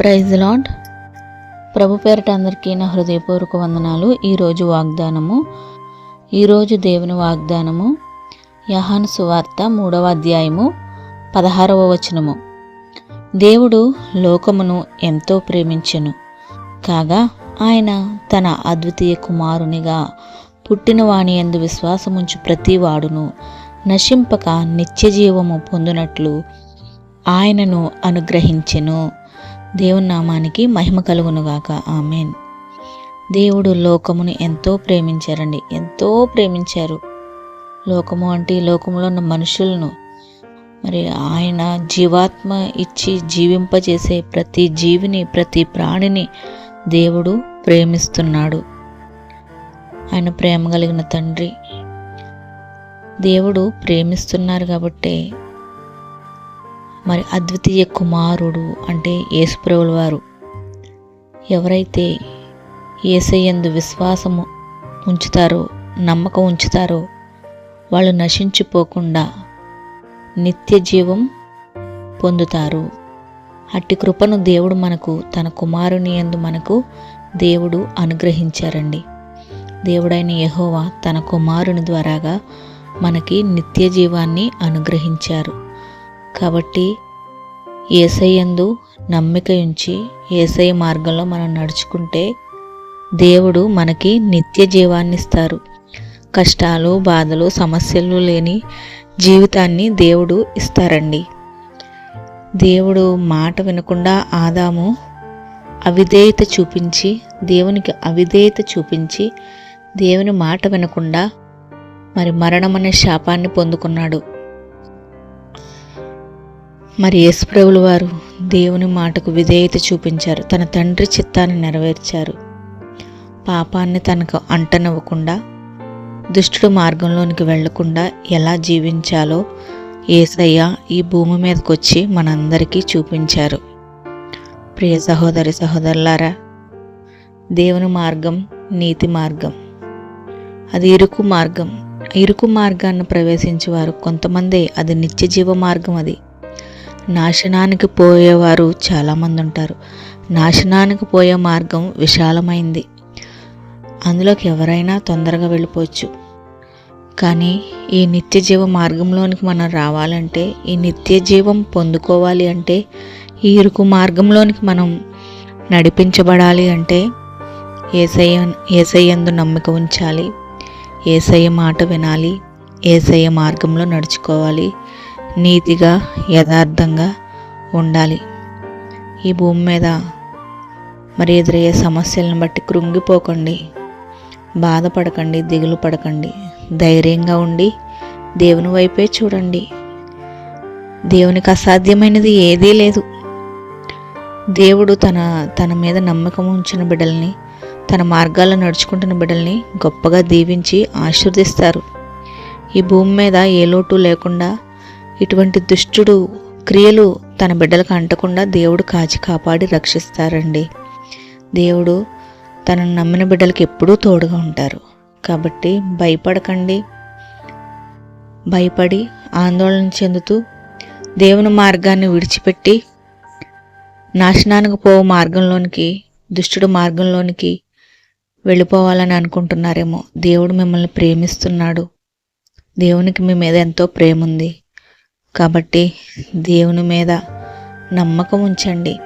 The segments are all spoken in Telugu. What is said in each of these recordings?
ప్రైజ్ లాడ్ ప్రభు పేరట అందరికీ నా హృదయపూర్వక వందనాలు. ఈరోజు వాగ్దానము ఈరోజు దేవుని వాగ్దానము యహాను సువార్త మూడవ అధ్యాయము పదహారవ వచనము. దేవుడు లోకమును ఎంతో ప్రేమించెను. కాగా ఆయన తన అద్వితీయ కుమారునిగా పుట్టినవాణి ఎందు విశ్వాసముంచు ప్రతి వాడును నశింపక నిత్యజీవము పొందునట్లు ఆయనను అనుగ్రహించెను. దేవుని నామానికి మహిమ కలుగునుగాక. ఆమెన్. దేవుడు లోకమును ఎంతో ప్రేమించారండి. ఎంతో ప్రేమించారు. లోకము అంటే ఈ లోకంలో ఉన్న మనుషులను మరి ఆయన జీవాత్మ ఇచ్చి జీవింపజేసే ప్రతి జీవిని ప్రతి ప్రాణిని దేవుడు ప్రేమిస్తున్నాడు. ఆయన ప్రేమ కలిగిన తండ్రి దేవుడు ప్రేమిస్తున్నారు కాబట్టి మరి అద్వితీయ కుమారుడు అంటే యేసుప్రభుల వారు. ఎవరైతే ఏసయ్యందు విశ్వాసము ఉంచుతారో నమ్మకం ఉంచుతారో వాళ్ళు నశించిపోకుండా నిత్య జీవం పొందుతారు. అట్టి కృపను దేవుడు మనకు తన కుమారుని యందు మనకు దేవుడు అనుగ్రహించారండి. దేవుడైన యహోవా తన కుమారుని ద్వారాగా మనకి నిత్య జీవాన్ని అనుగ్రహించారు. కాబట్టి ఏసయ్యందు నమ్మిక ఉంచి ఏసయ్య మార్గంలో మనం నడుచుకుంటే దేవుడు మనకి నిత్య జీవాన్ని ఇస్తారు కష్టాలు బాధలు సమస్యలు లేని జీవితాన్ని దేవుడు ఇస్తారండి. దేవుడు మాట వినకుండా ఆదాము అవిధేయత చూపించి దేవునికి అవిధేయత చూపించి దేవుని మాట వినకుండా మరి మరణం అనే శాపాన్ని పొందుకున్నాడు. మరి యేసుప్రభుల వారు దేవుని మాటకు విధేయత చూపించారు. తన తండ్రి చిత్తాన్ని నెరవేర్చారు. పాపాన్ని తనకు అంటనివ్వకుండా దుష్టుడు మార్గంలోనికి వెళ్ళకుండా ఎలా జీవించాలో ఏసయ్య ఈ భూమి మీదకి వచ్చి మనందరికీ చూపించారు. ప్రియ సహోదరి సహోదరులారా దేవుని మార్గం నీతి మార్గం. అది ఇరుకు మార్గం. ఇరుకు మార్గాన్ని ప్రవేశించేవారు కొంతమంది. అది నిత్య జీవ మార్గం అది. నాశనానికి పోయేవారు చాలామంది ఉంటారు నాశనానికి పోయే మార్గం విశాలమైంది. అందులోకి ఎవరైనా తొందరగా వెళ్ళిపోవచ్చు. కానీ ఈ నిత్య జీవ మార్గంలోనికి మనం రావాలంటే ఈ నిత్య జీవం పొందుకోవాలి అంటే ఈ ఇరుకు మార్గంలోనికి మనం నడిపించబడాలి అంటే ఏసయ్య ఏసయ్యందు నమ్మిక ఉంచాలి. ఏసయ్య మాట వినాలి. ఏసయ్య మార్గంలో నడుచుకోవాలి. నీతిగా యథార్థంగా ఉండాలి. ఈ భూమి మీద మరి ఎదురయ్యే సమస్యలను బట్టి కృంగిపోకండి. బాధపడకండి దిగులు పడకండి. ధైర్యంగా ఉండి దేవుని వైపే చూడండి. దేవునికి అసాధ్యమైనది ఏదీ లేదు. దేవుడు తన తన మీద నమ్మకం ఉంచిన బిడ్డల్ని తన మార్గాల్లో నడుచుకుంటున్న బిడ్డల్ని గొప్పగా దీవించి ఆశీర్దిస్తారు ఈ భూమి మీద ఏ లోటు లేకుండా ఇటువంటి దుష్టుడు క్రియలు తన బిడ్డలకు అంటకుండా దేవుడు కాచి కాపాడి రక్షిస్తారండి. దేవుడు తనను నమ్మిన బిడ్డలకి ఎప్పుడూ తోడుగా ఉంటారు. కాబట్టి భయపడకండి. భయపడి ఆందోళన చెందుతూ దేవుని మార్గాన్ని విడిచిపెట్టి నాశనానికి పోవు మార్గంలోనికి దుష్టుడు మార్గంలోనికి వెళ్ళిపోవాలని అనుకుంటున్నారేమో. దేవుడు మిమ్మల్ని ప్రేమిస్తున్నాడు. దేవునికి మీ మీద ఎంతో ప్రేమ ఉంది కాబట్టి దేవుని మీద నమ్మకం ఉంచండి.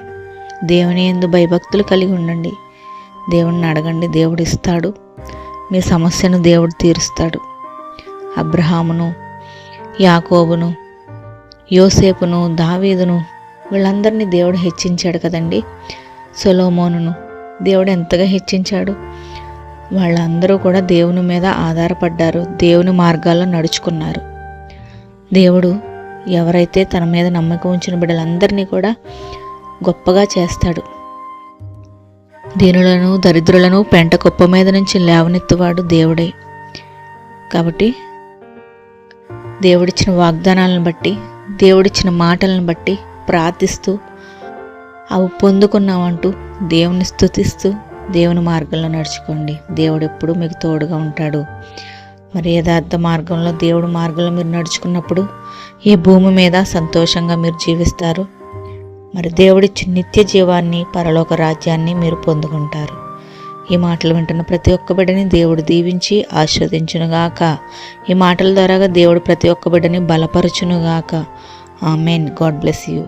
దేవుని ఎందు భయభక్తులు కలిగి ఉండండి. దేవుణ్ణి అడగండి దేవుడు ఇస్తాడు. మీ సమస్యను దేవుడు తీరుస్తాడు. అబ్రహామును యాకోబును యోసేపును దావీదును వీళ్ళందరినీ దేవుడు హెచ్చించాడు కదండి. సొలోమోనును దేవుడు ఎంతగా హెచ్చించాడు? వాళ్ళందరూ కూడా దేవుని మీద ఆధారపడ్డారు. దేవుని మార్గాల్లో నడుచుకున్నారు. దేవుడు ఎవరైతే తన మీద నమ్మకం ఉంచిన బిడ్డలందరినీ కూడా గొప్పగా చేస్తాడు. దీనులను దరిద్రులను పెంట కుప్ప మీద నుంచి లేవనెత్తువాడు దేవుడే. కాబట్టి దేవుడిచ్చిన వాగ్దానాలను బట్టి దేవుడిచ్చిన మాటలను బట్టి ప్రార్థిస్తూ అవి పొందుకున్నామంటూ దేవుని స్తుతిస్తూ దేవుని మార్గంలో నడుచుకోండి. దేవుడు ఎప్పుడు మీకు తోడుగా ఉంటాడు. మరి యథార్థ మార్గంలో దేవుడు మార్గంలో మీరు నడుచుకున్నప్పుడు ఈ భూమి మీద సంతోషంగా మీరు జీవిస్తారు. మరి దేవుడిచ్చిన నిత్య జీవాన్ని పరలోక రాజ్యాన్ని మీరు పొందుకుంటారు. ఈ మాటలు వింటున్న ప్రతి ఒక్క బిడ్డని దేవుడు దీవించి ఆస్వాదించునుగాక ఈ మాటల ద్వారా దేవుడు ప్రతి ఒక్క బిడ్డని బలపరచునుగాక. ఆమెన్. God bless you.